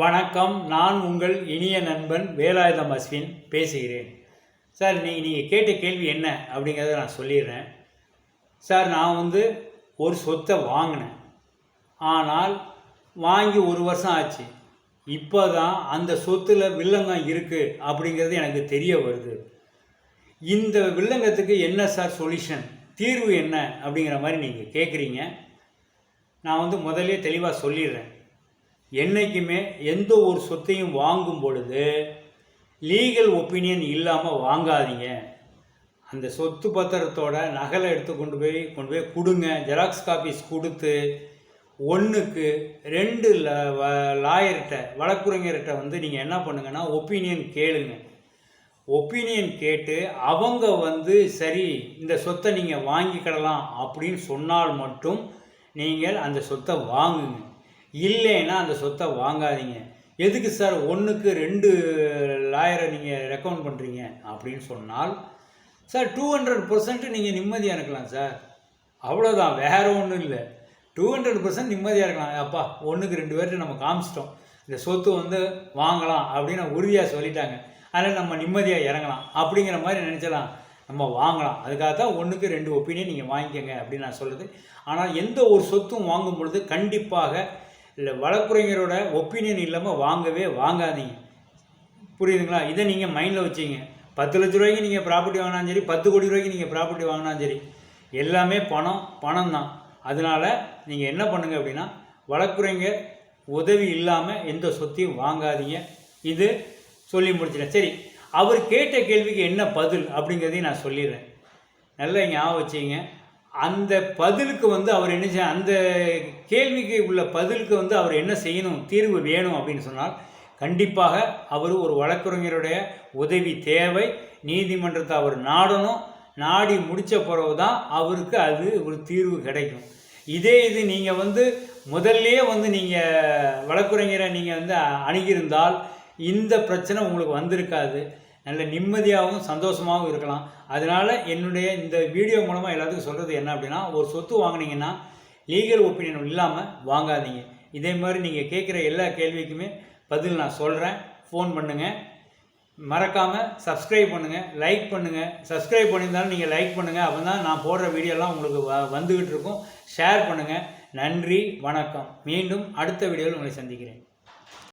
வணக்கம் நான் உங்கள் இனிய நண்பன் வேலாயுதம் அஸ்வின் பேசுகிறேன். சார் நீங்கள் நீங்கள் கேட்ட கேள்வி என்ன அப்படிங்கிறத நான் சொல்லிடுறேன். சார் நான் வந்து ஒரு சொத்தை வாங்கினேன். ஆனால் வாங்கி ஒரு வருஷம் ஆச்சு. இப்போ தான் அந்த சொத்தில் வில்லங்கம் இருக்குது அப்படிங்கிறது எனக்கு தெரிய வருது. இந்த வில்லங்கத்துக்கு என்ன சார் சொல்யூஷன் தீர்வு என்ன அப்படிங்கிற மாதிரி நீங்கள் கேட்குறீங்க நான் வந்து முதல்ல தெளிவாக சொல்லிடுறேன். என்றைக்குமே எந்த ஒரு சொத்தையும் வாங்கும் பொழுது லீகல் ஒப்பீனியன் இல்லாமல் வாங்காதீங்க. அந்த சொத்து பத்திரத்தோட நகலை எடுத்து கொண்டு போய் கொண்டு போய் கொடுங்க. ஜெராக்ஸ் காப்பீஸ் கொடுத்து ஒன்றுக்கு ரெண்டு லாயர்கிட்ட வழக்குரைஞர்கிட்ட வந்து நீங்கள் என்ன பண்ணுங்கன்னா ஒப்பீனியன் கேளுங்க. ஒப்பீனியன் கேட்டு அவங்க வந்து சரி இந்த சொத்தை நீங்கள் வாங்கிக்கிடலாம் அப்படின்னு சொன்னால் மட்டும் நீங்கள் அந்த சொத்தை வாங்குங்க. இல்லைன்னா அந்த சொத்தை வாங்காதீங்க. எதுக்கு சார் ஒன்றுக்கு ரெண்டு லாயரை நீங்கள் ரெக்கமெண்ட் பண்ணுறீங்க அப்படின்னு சொன்னால் சார் டூ ஹண்ட்ரட் பர்சன்ட் நீங்கள் நிம்மதியாக இருக்கலாம் சார். அவ்வளோதான் வேறு ஒன்றும் இல்லை. டூ ஹண்ட்ரட் பர்சன்ட் நிம்மதியாக இருக்கலாம். அப்பா ஒன்றுக்கு ரெண்டு பேர்கிட்ட நம்ம காமிச்சிட்டோம். இந்த சொத்து வந்து வாங்கலாம் அப்படின்னு உறுதியாக சொல்லிட்டாங்க. அதில் நம்ம நிம்மதியாக இறங்கலாம். அப்படிங்கிற மாதிரி நினச்சலாம். நம்ம வாங்கலாம். அதுக்காக தான் ஒன்றுக்கு ரெண்டு ஒப்பீனியன் நீங்கள் வாங்கிக்கோங்க அப்படின்னு நான் சொல்கிறது ஆனால் எந்த ஒரு சொத்தும் வாங்கும் பொழுது கண்டிப்பாக இல்லை வழக்குரைஞரோட ஒப்பீனியன் இல்லாமல் வாங்கவே வாங்காதீங்க. புரியுதுங்களா? இதை நீங்கள் மைண்டில் வச்சிங்க. பத்து லட்ச ரூபாய்க்கு நீங்கள் ப்ராப்பர்ட்டி வாங்கினாலும் சரி பத்து கோடி ரூபாய்க்கு நீங்கள் ப்ராப்பர்ட்டி வாங்கினாலும் சரி எல்லாமே பணம் பணம் தான் அதனால் நீங்கள் என்ன பண்ணுங்கள் அப்படின்னா வழக்குரைஞர் உதவி இல்லாமல் எந்த சொத்தையும் வாங்காதீங்க. இது சொல்லி முடிச்சிட்டேன். சரி அவர் கேட்ட கேள்விக்கு என்ன பதில் அப்படிங்கிறதையும் நான் சொல்லிடுறேன். நல்லா ஞாபகம் வச்சுங்க. அந்த பதிலுக்கு வந்து அவர் என்ன செய்ய அந்த கேள்விக்கு உள்ள பதிலுக்கு வந்து அவர் என்ன செய்யணும் தீர்வு வேணும் அப்படின்னு சொன்னால் கண்டிப்பாக அவர் ஒரு வழக்கறிஞருடைய உதவி தேவை நீதிமன்றத்தை அவர் நாடணும் நாடி முடித்த பிறகு தான் அவருக்கு அது ஒரு தீர்வு கிடைக்கும். இதே இது நீங்கள் வந்து முதல்லையே வந்து நீங்கள் வழக்குரைஞரை நீங்கள் வந்து அணுகியிருந்தால் இந்த பிரச்சனை உங்களுக்கு வந்திருக்காது. நல்ல நிம்மதியாகவும் சந்தோஷமாகவும் இருக்கலாம். அதனால் என்னுடைய இந்த வீடியோ மூலமாக எல்லாத்துக்கும் சொல்கிறது என்ன அப்படின்னா ஒரு சொத்து வாங்கினீங்கன்னா லீகல் ஒப்பீனியன் இல்லாமல் வாங்காதீங்க. இதே மாதிரி நீங்கள் கேட்குற எல்லா கேள்விக்குமே பதில் நான் சொல்கிறேன் ஃபோன் பண்ணுங்கள் மறக்காமல் சப்ஸ்கிரைப் பண்ணுங்கள் லைக் பண்ணுங்கள் சப்ஸ்கிரைப் பண்ணியிருந்தாலும் நீங்கள் லைக் பண்ணுங்கள் அப்போ தான் நான் போடுற வீடியோலாம் உங்களுக்கு வ வந்துக்கிட்டு இருக்கும். ஷேர் பண்ணுங்கள் நன்றி. வணக்கம். மீண்டும் அடுத்த வீடியோவில் உங்களை சந்திக்கிறேன்.